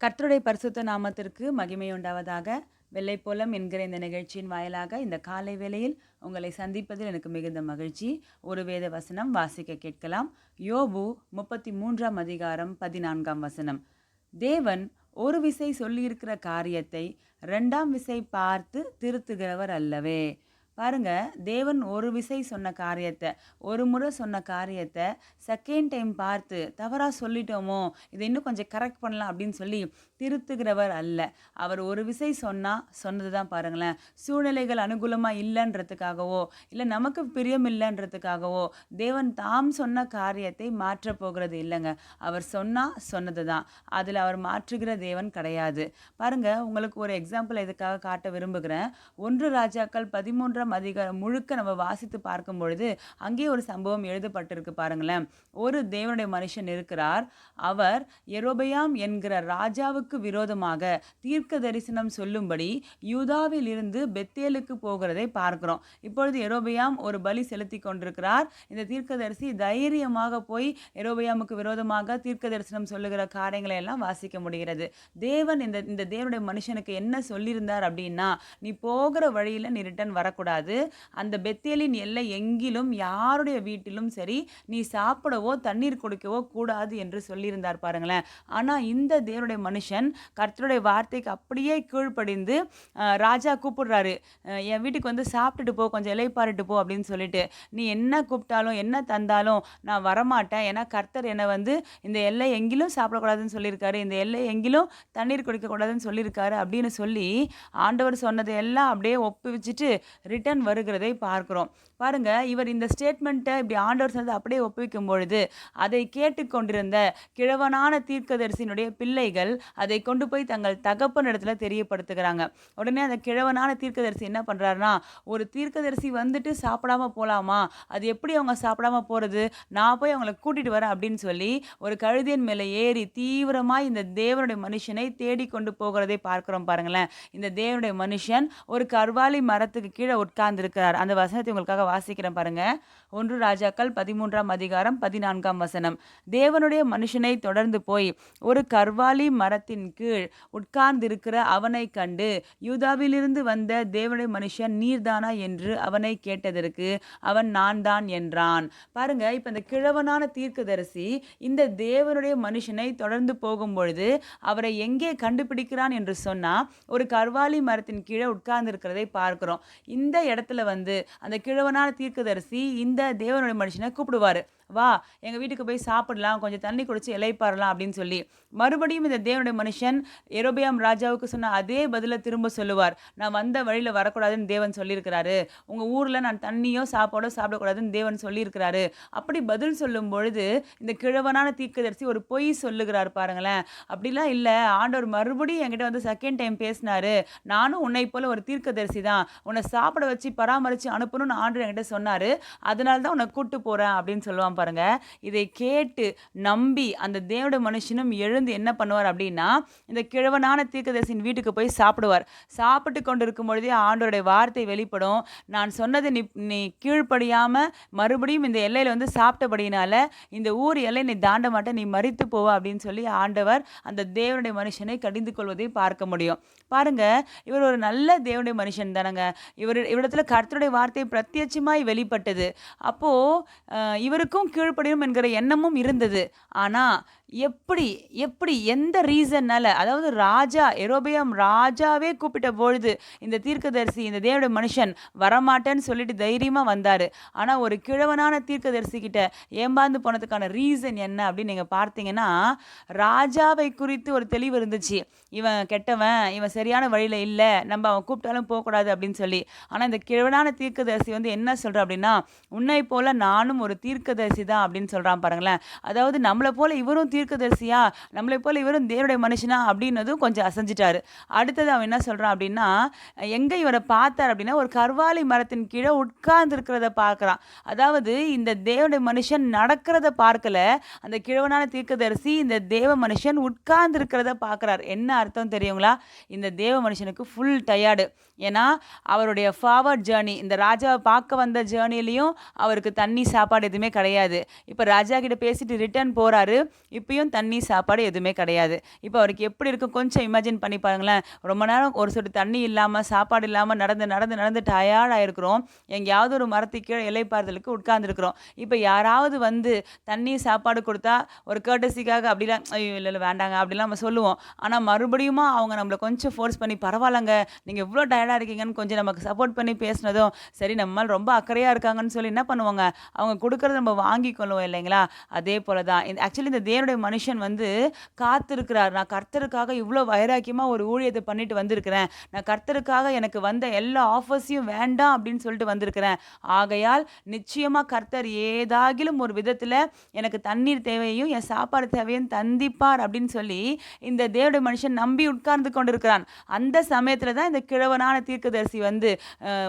கர்த்தருடைய பரிசுத்த நாமத்திற்கு மகிமை உண்டாவதாக. வெள்ளைப்போலம் என்கிற இந்த நிகழ்ச்சியின் வாயிலாக இந்த காலை வேளையில் உங்களை சந்திப்பதில் எனக்கு மிகுந்த மகிழ்ச்சி. ஒரு வேத வசனம் வாசிக்க கேட்கலாம். யோபு முப்பத்தி மூன்றாம் அதிகாரம் பதினான்காம் வசனம். தேவன் ஒரு விசை சொல்லியிருக்கிற காரியத்தை ரெண்டாம் விசை பார்த்து திருத்துகிறவர் அல்லவே. பாருங்க தேவன் ஒரு விசை சொன்ன காரியத்தை ஒரு முறை சொன்ன காரியத்தை செகண்ட் டைம் பார்த்து தவறாக சொல்லிட்டோமோ இதை இன்னும் கொஞ்சம் கரெக்ட் பண்ணலாம் அப்படின்னு சொல்லி திருத்துகிறவர் அல்ல. அவர் ஒரு விசை சொன்னால் சொன்னது தான் பாருங்களேன். சூழ்நிலைகள் அனுகூலமாக இல்லைன்றதுக்காகவோ இல்லை நமக்கு பிரியம் இல்லைன்றதுக்காகவோ தேவன் தாம் சொன்ன காரியத்தை மாற்றப் போகிறது இல்லைங்க. அவர் சொன்னால் சொன்னது தான் அதில் அவர் மாற்றுகிற தேவன் கிடையாது. பாருங்கள் உங்களுக்கு ஒரு எக்ஸாம்பிள் இதுக்காக காட்ட விரும்புகிறேன். ஒன்று ராஜாக்கள் பதிமூன்றாம் அதிகாரம் முழுக்க நம்ம வாசித்து பார்க்கும் பொழுது அங்கே ஒரு சம்பவம் எழுதப்பட்டிருக்கு பாருங்களேன். ஒரு தேவனுடைய மனுஷன் இருக்கிறார். அவர் எரோபயாம் என்கிற ராஜாவுக்கு விரோதமாக தீர்க்க தரிசனம் சொல்லும்படி யூதாவில் இருந்து பெத்தேலுக்கு போகிறதை பார்க்கிறோம். இப்பொழுது எரோபயாம் ஒரு பலி செலுத்தி கொண்டிருக்கிறார். இந்த தீர்க்கதரிசி தைரியமாக போய் எரோபயாமுக்கு விரோதமாக தீர்க்க தரிசனம் சொல்லுகிற காரியங்களை எல்லாம் வாசிக்க முடிகிறது. தேவன் இந்த இந்த தேவனுடைய மனுஷனுக்கு என்ன சொல்லியிருந்தார் அப்படின்னா நீ போகிற வழியில் நீ ரிட்டன் வரக்கூடாது. அந்த பெத்தேலின் எல்லை எங்கிலும் யாருடைய வீட்டிலும் சரி நீ சாப்பிடவோ தண்ணீர் குடிக்கவோ கூடாது என்று சொல்லியிருந்தார் பாருங்களேன். ஆனால் இந்த தேவனுடைய மனுஷன் கர்த்தருடைய வார்த்தைக்கு அப்படியே கீழ்ப்படிந்து ராஜா கூப்பிடுறாரு. என் வீட்டுக்கு வந்து சாப்பிட்டுட்டு போ கொஞ்சம் இலைப்பாரிட்டு போ அப்படின்னு சொல்லிட்டு. நீ என்ன கூப்பிட்டாலும் என்ன தந்தாலும் நான் வரமாட்டேன். ஏன்னா கர்த்தர் என்னை வந்து இந்த எல்லை எங்கிலும் சாப்பிடக்கூடாதுன்னு சொல்லியிருக்காரு. இந்த எல்லை எங்கிலும் தண்ணீர் குடிக்கக்கூடாதுன்னு சொல்லியிருக்காரு அப்படின்னு சொல்லி ஆண்டவர் சொன்னதை எல்லாம் அப்படியே ஒப்புவிச்சிட்டு ரிட்டர்ன் வருகிறதை பார்க்கிறோம். பாருங்க இவர் இந்த ஸ்டேட்மெண்ட்டை இப்படி ஆண்டவர் சொன்னதை அப்படியே ஒப்புவிக்கும் பொழுது அதை கேட்டுக்கொண்டிருந்த கிழவனான தீர்க்கதரிசியினுடைய பிள்ளைகள் அதை கொண்டு போய் தங்கள் தகப்பன் இடத்துல தெரியப்படுத்துகிறாங்க. உடனே அந்த கிழவனான தீர்க்கதரிசி என்ன பண்ணுறாருன்னா ஒரு தீர்க்கதரிசி வந்துட்டு சாப்பிடாம போகலாமா அது எப்படி அவங்க சாப்பிடாம போகிறது நான் போய் அவங்கள கூட்டிகிட்டு வரேன் அப்படின்னு சொல்லி ஒரு கழுதியின் மேலே ஏறி தீவிரமாக இந்த தேவனுடைய மனுஷனை தேடி கொண்டு போகிறதை பார்க்குறோம் பாருங்களேன். இந்த தேவனுடைய மனுஷன் ஒரு கர்வாலி மரத்துக்கு கீழே உட்கார்ந்துருக்கிறார். அந்த வசனத்தை உங்களுக்காக வாசிக்கிறேன் பாருங்க. ஒன்று ராஜாக்கள் பதிமூன்றாம் அதிகாரம் பதினான்காம் வசனம். தேவனுடைய மனுஷனை தொடர்ந்து போய் ஒரு கர்வாலி மரத்தின் கீழ் உட்கார்ந்திருக்கிற அவனை கண்டு யூதாவிலிருந்து வந்த தேவனுடைய மனுஷன் நீர்தானா? என்று அவனை கேட்டதற்கு அவன் நான் தான் என்றான். பாருங்க இப்போ இந்த கிழவனான தீர்க்கதரிசி இந்த தேவனுடைய மனுஷனை தொடர்ந்து போகும் பொழுது அவரை எங்கே கண்டுபிடிக்கிறான் என்று சொன்னால் ஒரு கர்வாலி மரத்தின் கீழே உட்கார்ந்திருக்கிறதை பார்க்கிறோம். இந்த இடத்துல வந்து அந்த கிழவன் கிழவனான தீர்க்கதரிசி இந்த தேவனுடைய மனுஷனை கூப்பிடுவாரு. வா எங்கள் வீட்டுக்கு போய் சாப்பிடலாம் கொஞ்சம் தண்ணி குடிச்சு இலைப்பாறலாம் அப்படின்னு சொல்லி. மறுபடியும் இந்த தேவனுடைய மனுஷன் எரோபியாம் ராஜாவுக்கு சொன்ன அதே பதிலை திரும்ப சொல்லுவார். நான் வந்த வழியில் வரக்கூடாதுன்னு தேவன் சொல்லியிருக்கிறாரு. உங்கள் ஊரில் நான் தண்ணியோ சாப்பாடோ சாப்பிடக்கூடாதுன்னு தேவன் சொல்லியிருக்கிறாரு. அப்படி பதில் சொல்லும் பொழுது இந்த கிழவனான தீர்க்கதரிசி ஒரு பொய் சொல்லுகிறார் பாருங்களேன். அப்படிலாம் இல்லை. ஆண்டவர் மறுபடியும் என்கிட்ட வந்து செகண்ட் டைம் பேசினாரு. நானும் உன்னை போல ஒரு தீர்க்கதரிசி தான். உன்னை சாப்பிட வச்சு பராமரித்து அனுப்பணும்னு ஆண்டவர் என்கிட்ட சொன்னார். அதனால தான் உன்னை கூட்டு போகிறேன் அப்படின்னு சொல்லுவான் பாருங்க. இதை கேட்டு நம்பி அந்த தேவட மனுஷனும் எழுந்து என்ன பண்ணுவார் அப்படின்னா இந்த கிழவனான தீர்க்கதரிசியின் வீட்டுக்கு போய் சாப்பிடுவார். சாப்பிட்டு கொண்டு இருக்கும் பொழுதே ஆண்டவருடைய வார்த்தை வெளிப்படும். நான் சொன்னதை நீ நீ கீழ்ப்படியாமல் மறுபடியும் இந்த எல்லையில் வந்து சாப்பிட்டபடினால இந்த ஊர் எல்லை நீ தாண்ட மாட்ட நீ மறித்து போவ அப்படின்னு சொல்லி ஆண்டவர் அந்த தேவனுடைய மனுஷனை கடிந்து கொள்வதை பார்க்க முடியும். பாருங்க இவர் ஒரு நல்ல தேவனுடைய மனுஷன் தானங்க. இவர் இவரிடத்துல கர்த்தருடைய வார்த்தை பிரத்யட்சமாய் வெளிப்பட்டது. அப்போது இவருக்கும் இவருக்கும் கீழ்ப்படியும் என்கிற எண்ணமும் இருந்தது. ஆனா எப்படி எப்படி எந்த ரீசன்னால அதாவது ராஜா எரோபியம் ராஜாவே கூப்பிட்ட பொழுது இந்த தீர்க்கதரிசி இந்த தேவனுடைய மனுஷன் வரமாட்டேன்னு சொல்லிட்டு தைரியமாக வந்தார். ஆனால் ஒரு கிழவனான தீர்க்கதரிசி கிட்ட ஏமாந்து போனதுக்கான ரீசன் என்ன அப்படின்னு நீங்கள் பார்த்தீங்கன்னா ராஜாவை குறித்து ஒரு தெளிவு இருந்துச்சு. இவன் கெட்டவன் இவன் சரியான வழியில் இல்லை நம்ம அவன் கூப்பிட்டாலும் போகக்கூடாது அப்படின்னு சொல்லி. ஆனால் இந்த கிழவனான தீர்க்கதரிசி வந்து என்ன சொல்ற அப்படின்னா உன்னை போல நானும் ஒரு தீர்க்கதரிசி தான் அப்படின்னு சொல்கிறான் பாருங்களேன். அதாவது நம்மளை போல இவரும் தீர்க்கதரிசியா நம்மளை போல் இவரும் தேவனுடைய மனுஷனா அப்படின்னதும் கொஞ்சம் அசைஞ்சிட்டாரு. அடுத்தது அவன் என்ன சொல்கிறான் அப்படின்னா எங்கே இவரை பார்த்தார் அப்படின்னா ஒரு கர்வாலி மரத்தின் கீழே உட்கார்ந்துருக்கிறத பார்க்குறான். பார்க்கறான் அதாவது இந்த தேவனுடைய மனுஷன் நடக்கிறத பார்க்கல. அந்த கிழவனான தீர்க்கதரிசி இந்த தேவ மனுஷன் உட்கார்ந்துருக்கிறத பார்க்குறார். என்ன அர்த்தம் தெரியுங்களா? இந்த தேவ மனுஷனுக்கு ஃபுல் டயர்டு ஏன்னா அவருடைய ஃபார்வர்ட் ஜேர்னி இந்த ராஜாவை பார்க்க வந்த ஜேர்னிலையும் அவருக்கு தண்ணி சாப்பாடு எதுவுமே கிடையாது. இப்போ ராஜா கிட்ட பேசிட்டு ரிட்டர்ன் போகிறாரு இப்போ இப்பயும் தண்ணி சாப்பாடு எதுவுமே கிடையாது. இப்போ அவருக்கு எப்படி இருக்கும்? கொஞ்சம் இமேஜின் பண்ணி பாருங்களேன். ரொம்ப நேரம் ஒரு சொட்டு தண்ணி இல்லாமல் சாப்பாடு இல்லாமல் நடந்து நடந்து நடந்து டயர்டாக இருக்கிறோம் எங்கேயாவது ஒரு மரத்துக்கு கீழே இலைப்பாறுதலுக்கு உட்கார்ந்துருக்குறோம். இப்போ யாராவது வந்து தண்ணி சாப்பாடு கொடுத்தா ஒரு கேட்டசிக்காக அப்படிலாம் ஐயோ இல்லை இல்லை வேண்டாங்க அப்படிலாம் நம்ம சொல்லுவோம். ஆனால் மறுபடியும் அவங்க நம்மளை கொஞ்சம் ஃபோர்ஸ் பண்ணி பரவாயில்லங்க நீங்கள் இவ்வளோ டயர்டாக இருக்கீங்கன்னு கொஞ்சம் நமக்கு சப்போர்ட் பண்ணி பேசினதும் சரி நம்ம ரொம்ப அக்கறையாக இருக்காங்கன்னு சொல்லி என்ன பண்ணுவாங்க? அவங்க கொடுக்குறத நம்ம வாங்கி கொள்ளுவோம் இல்லைங்களா? அதே போல தான் இந்த ஆக்சுவலி இந்த தேவனுடைய மனுஷன் வந்து காத்திருக்கிறார். நான் கர்த்தருக்காக இவ்வளோ வைராக்கியமாக ஒரு ஊழியத்தை பண்ணிட்டு வந்திருக்கிறேன். நான் கர்த்தருக்காக எனக்கு வந்த எல்லா ஆஃபர்ஸையும் வேண்டாம் அப்படின்னு சொல்லிட்டு வந்திருக்கிறேன். ஆகையால் நிச்சயமாக கர்த்தர் ஏதாகிலும் ஒரு விதத்தில் எனக்கு தண்ணீர் தேவையும் என் சாப்பாடு தேவையும் தந்திப்பார் அப்படின்னு சொல்லி இந்த தேவனுடைய மனுஷன் நம்பி உட்கார்ந்து கொண்டிருக்கிறான். அந்த சமயத்தில் தான் இந்த கிழவனான தீர்க்கதரிசி வந்து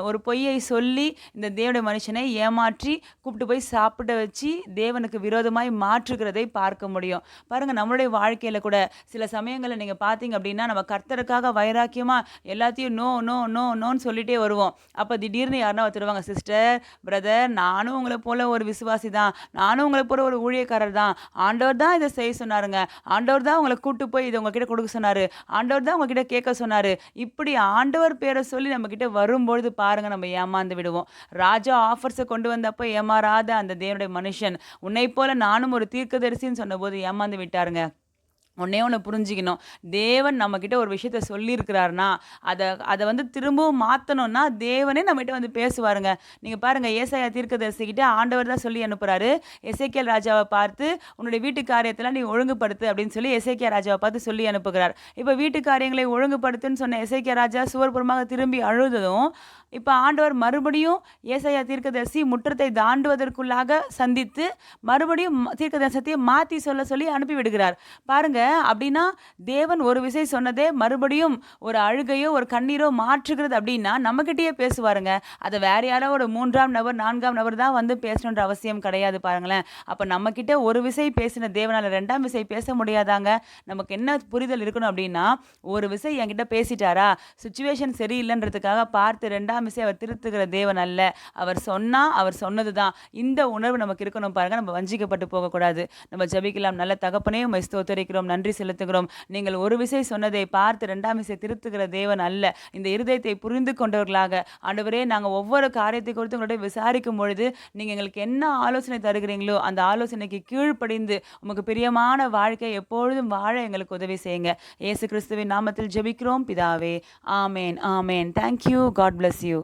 ஒரு பொய்யை சொல்லி இந்த தேவனுடைய மனுஷனை ஏமாற்றி கூப்பிட்டு போய் சாப்பிட வச்சு தேவனுக்கு விரோதமாய் மாற்றுகிறதை பார்க்க முடியும். பாருங்கள் நம்மளுடைய வாழ்க்கையில் கூட சில சமயங்களில் நீங்கள் பார்த்தீங்க அப்படின்னா நம்ம கர்த்தருக்காக வைராக்கியமாக எல்லாத்தையும் நோ நோ நோ நோன்னு சொல்லிகிட்டே வருவோம். அப்போ திடீர்னு யாருன்னா ஒருத்தருவாங்க சிஸ்டர் பிரதர் நானும் உங்களை போல் ஒரு விசுவாசி தான் நானும் உங்களை போல ஒரு ஊழியக்காரர் தான் ஆண்டவர் தான் இதை செய்ய சொன்னாருங்க. ஆண்டவர் தான் உங்களை கூட்டு போய் இதை உங்ககிட்ட கொடுக்க சொன்னார். ஆண்டவர் தான் உங்ககிட்ட கேட்க சொன்னார். இப்படி ஆண்டவர் பேரை சொல்லி நம்மக்கிட்ட வரும்பொழுது பாருங்க நம்ம ஏமாந்து விடுவோம். ராஜா ஆஃபர்ஸை கொண்டு வந்தப்போ ஏமாறாத அந்த தேவனுடைய மனுஷன். உன்னை போல நானும் ஒரு தீர்க்கதரிசின்னு சொன்னபோது ஏமாந்து விட்டாருங்க. ஒன்னே ஒன்று புரிஞ்சுக்கணும். தேவன் நம்மக்கிட்ட ஒரு விஷயத்த சொல்லியிருக்கிறாருனா அதை அதை வந்து திரும்பவும் மாற்றணும்னா தேவனே நம்மகிட்ட வந்து பேசுவாருங்க. நீங்கள் பாருங்கள் ஏசாயா தீர்க்கதரிசிக்கிட்ட ஆண்டவர் தான் சொல்லி அனுப்புகிறாரு எசேக்கியல் ராஜாவை பார்த்து உன்னுடைய வீட்டு காரியத்தெல்லாம் நீ ஒழுங்குபடுத்து அப்படின்னு சொல்லி எசேக்கியா ராஜாவை பார்த்து சொல்லி அனுப்புகிறார். இப்போ வீட்டு காரியங்களை ஒழுங்குபடுத்துன்னு சொன்ன எசேக்கியா ராஜா சுவர்புறமாக திரும்பி அழுததும் இப்போ ஆண்டவர் மறுபடியும் ஏசாயா தீர்க்கதரிசி முற்றத்தை தாண்டுவதற்குள்ளாக சந்தித்து மறுபடியும் ம- தீர்க்கதரிசனத்தை மாற்றி சொல்ல சொல்லி அனுப்பி விடுகிறார் பாருங்க அப்படின்னா தேவன் ஒரு விசை சொன்னதே மறுபடியும் ஒரு அழுகையோ ஒரு கண்ணீரோ மாற்றுகிறது அப்படின்னா நம்மக்கிட்டேயே பேசுவாருங்க. அதை வேற யாரோ ஒரு மூன்றாம் நபர் நான்காம் நபர் தான் வந்து பேசணுன்ற அவசியம் கிடையாது பாருங்களேன். அப்போ நம்மக்கிட்ட ஒரு விசை பேசின தேவனால் ரெண்டாம் விசை பேச முடியாதாங்க? நமக்கு என்ன புரிதல் இருக்கணும் அப்படின்னா ஒரு விசை என்கிட்ட பேசிட்டாரா? சுச்சுவேஷன் சரியில்லைன்றதுக்காக பார்த்து ரெண்டாம் விசை அவர் திருத்துகிற தேவன் அல்ல. அவர் சொன்னால் அவர் சொன்னது தான் இந்த உணர்வு நமக்கு இருக்கணும் பாருங்கள் நம்ம வஞ்சிக்கப்பட்டு போகக்கூடாது. நம்ம ஜபிக்கலாம். நல்ல தகப்பனையும் உமை ஸ்தோத்தரிக்கிறோம். நன்றி செலுத்துகிறோம். நீங்கள் ஒரு விசை சொன்னதை பார்த்து ரெண்டாம் விசை திருத்துகிற தேவன் அல்ல. இந்த இருதயத்தை புரிந்து கொண்டவர்களாக ஆண்டவரே நாங்கள் ஒவ்வொரு காரியத்தை குறித்து உங்களுடைய விசாரிக்கும் பொழுது நீங்கள் எங்களுக்கு என்ன ஆலோசனை தருகிறீங்களோ அந்த ஆலோசனைக்கு கீழ்ப்படிந்து உமக்கு பிரியமான வாழ்க்கை எப்பொழுதும் வாழ எங்களுக்கு உதவி செய்யுங்க. ஏசு கிறிஸ்துவின் நாமத்தில் ஜெபிக்கிறோம். பிதாவே ஆமேன் ஆமேன். Thank you God bless you